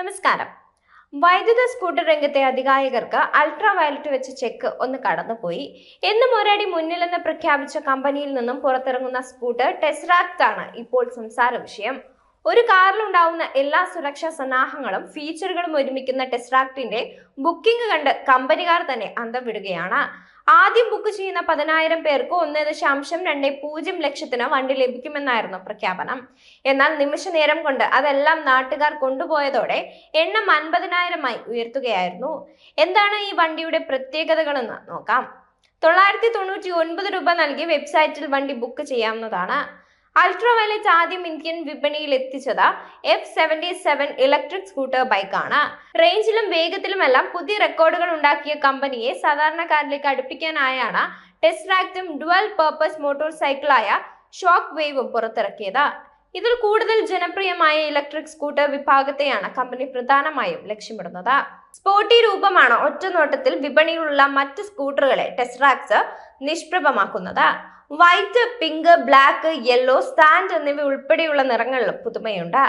നമസ്കാരം. വൈദ്യുത സ്കൂട്ടർ രംഗത്തെ അധികാരികർക്ക് അൾട്രാ വയലറ്റ് വെച്ച് ചെക്ക് ഒന്ന് കടന്നുപോയി. എന്ന് ഒരടി മുന്നിലെന്ന് പ്രഖ്യാപിച്ച കമ്പനിയിൽ നിന്നും പുറത്തിറങ്ങുന്ന സ്കൂട്ടർ ടെസ്റാക്ട് ആണ് ഇപ്പോൾ സംസാര വിഷയം. ഒരു കാറിലുണ്ടാവുന്ന എല്ലാ സുരക്ഷാ സന്നാഹങ്ങളും ഫീച്ചറുകളും ഒരുമിക്കുന്ന ടെസ്റാക്ടിന്റെ ബുക്കിംഗ് കണ്ട് കമ്പനിക്കാർ തന്നെ അന്തം വിടുകയാണ്. ആദ്യം ബുക്ക് ചെയ്യുന്ന പതിനായിരം പേർക്ക് ഒന്ന് ദശാംശം രണ്ട് പൂജ്യം ലക്ഷത്തിന് വണ്ടി ലഭിക്കുമെന്നായിരുന്നു പ്രഖ്യാപനം. എന്നാൽ നിമിഷ നേരം കൊണ്ട് അതെല്ലാം നാട്ടുകാർ കൊണ്ടുപോയതോടെ എണ്ണം അൻപതിനായിരമായി ഉയർത്തുകയായിരുന്നു. എന്താണ് ഈ വണ്ടിയുടെ പ്രത്യേകതകളെന്ന് നോക്കാം. തൊള്ളായിരത്തി തൊണ്ണൂറ്റി ഒൻപത് രൂപ നൽകി വെബ്സൈറ്റിൽ വണ്ടി ബുക്ക് ചെയ്യാവുന്നതാണ്. അൾട്രാ വയലറ്റ് ആദ്യം ഇന്ത്യൻ വിപണിയിൽ എത്തിച്ചത് F seventy seven electric scooter ബൈക്കാണ് റേഞ്ചിലും വേഗത്തിലുമെല്ലാം പുതിയ റെക്കോർഡുകൾ ഉണ്ടാക്കിയ കമ്പനിയെ സാധാരണക്കാരിലേക്ക് അടുപ്പിക്കാനായാണ് ടെസ്റ്റ് ടെസ്റാക്റ്റും ഡുവൽ പർപ്പസ് മോട്ടോർ സൈക്കിളായ ഷോക്ക് വേവും പുറത്തിറക്കിയത്. ഇതിൽ കൂടുതൽ ജനപ്രിയമായ ഇലക്ട്രിക് സ്കൂട്ടർ വിഭാഗത്തെയാണ് കമ്പനി പ്രധാനമായും ലക്ഷ്യമിടുന്നത്. സ്പോർട്ടി രൂപമാണ് ഒറ്റനോട്ടത്തിൽ വിപണിയിലുള്ള മറ്റ് സ്കൂട്ടറുകളെ ടെസ്റാക്സ് നിഷ്പ്രഭമാക്കുന്നത്. White pink black yellow stand എന്നിവ ഉൾപ്പെടെയുള്ള നിറങ്ങളിലും പുതുമയുണ്ട്.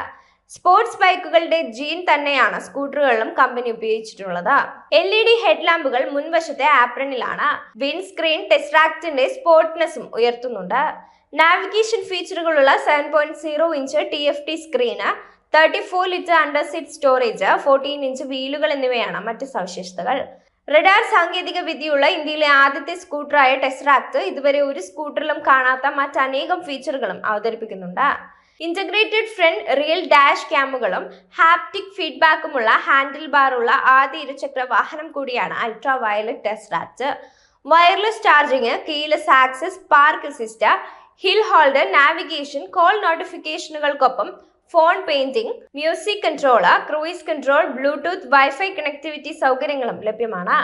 സ്പോർട്സ് ബൈക്കുകളുടെ ജീൻ തന്നെയാണ് സ്കൂട്ടറുകളിലും കമ്പനി ഉപയോഗിച്ചിട്ടുള്ളത്. എൽ ഇ ഡി ഹെഡ്ലാമ്പുകൾ മുൻവശത്തെ ആപ്രണിലാണ് വിൻസ്ക്രീൻ ടെസ്റാക്റ്റിന്റെ സ്പോർട്ട്നെസ്സും ഉയർത്തുന്നുണ്ട്. Navigation ഫീച്ചറുകളുള്ള seven point zero inch T F T screen thirty four litre under seat storage fourteen inch വീലുകൾ എന്നിവയാണ് മറ്റ് സവിശേഷതകൾ. റഡാർ സാങ്കേതിക വിദ്യയുള്ള ഇന്ത്യയിലെ ആദ്യത്തെ സ്കൂട്ടറായ ടെസ്റാക്ട് ഇതുവരെ ഒരു സ്കൂട്ടറിലും കാണാത്ത മറ്റനേകം ഫീച്ചറുകളും അവതരിപ്പിക്കുന്നുണ്ട്. ഇന്റഗ്രേറ്റഡ് ഫ്രണ്ട് റിയൽ ഡാഷ് ക്യാമുകളും ഹാപ്റ്റിക് ഫീഡ്ബാക്കുമുള്ള ഹാൻഡിൽ ബാറുള്ള ആദ്യ ഇരുചക്ര വാഹനം കൂടിയാണ് Ultraviolette Tesseract wireless charging keyless access park assist hill holder navigation call നോട്ടിഫിക്കേഷനുകൾക്കൊപ്പം phone painting music controller cruise control Bluetooth wifi connectivity സൗകര്യങ്ങളും ലഭ്യമാണ്.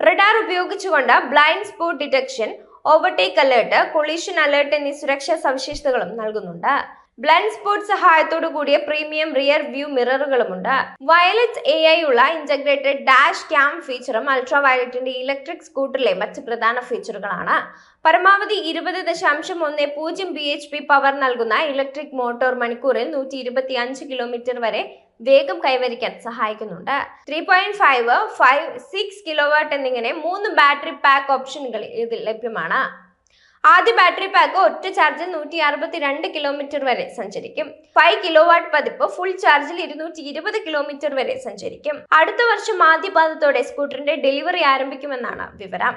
റഡാർ ഉപയോഗിച്ചുകൊണ്ട് blind spot detection overtake alert collision alert എന്നീ സുരക്ഷാ സവിശേഷതകളും നൽകുന്നുണ്ട്. ബ്ലൈൻഡ് സ്പോട്ട് സഹായത്തോടു കൂടിയ premium rear view മിററുകളുമുണ്ട് വയലറ്റ് എ ഐ ഉള്ള ഇന്റഗ്രേറ്റഡ് ഡാഷ് ക്യാം ഫീച്ചറും അൾട്രാ വയലറ്റിന്റെ ഇലക്ട്രിക് സ്കൂട്ടറിലെ മറ്റ് പ്രധാന ഫീച്ചറുകളാണ് പരമാവധി ഇരുപത് ദശാംശം ഒന്ന് പൂജ്യം ബി എച്ച് പി പവർ നൽകുന്ന ഇലക്ട്രിക് മോട്ടോർ മണിക്കൂറിൽ നൂറ്റി ഇരുപത്തി അഞ്ച് കിലോമീറ്റർ വരെ വേഗം കൈവരിക്കാൻ സഹായിക്കുന്നുണ്ട്. Three point five five six kilowatt എന്നിങ്ങനെ മൂന്ന് ബാറ്ററി പാക്ക് ഓപ്ഷനുകൾ ഇതിൽ ലഭ്യമാണ്. ആദ്യ ബാറ്ററി പാക്ക് ഒറ്റ ചാർജിൽ നൂറ്റി അറുപത്തി രണ്ട് കിലോമീറ്റർ വരെ സഞ്ചരിക്കും. ഫൈവ് കിലോ വാട്ട് പതിപ്പ് ഫുൾ ചാർജിൽ ഇരുന്നൂറ്റി ഇരുപത് കിലോമീറ്റർ വരെ സഞ്ചരിക്കും. അടുത്ത വർഷം ആദ്യ പാദത്തോടെ സ്കൂട്ടറിന്റെ ഡെലിവറി ആരംഭിക്കുമെന്നാണ് വിവരം.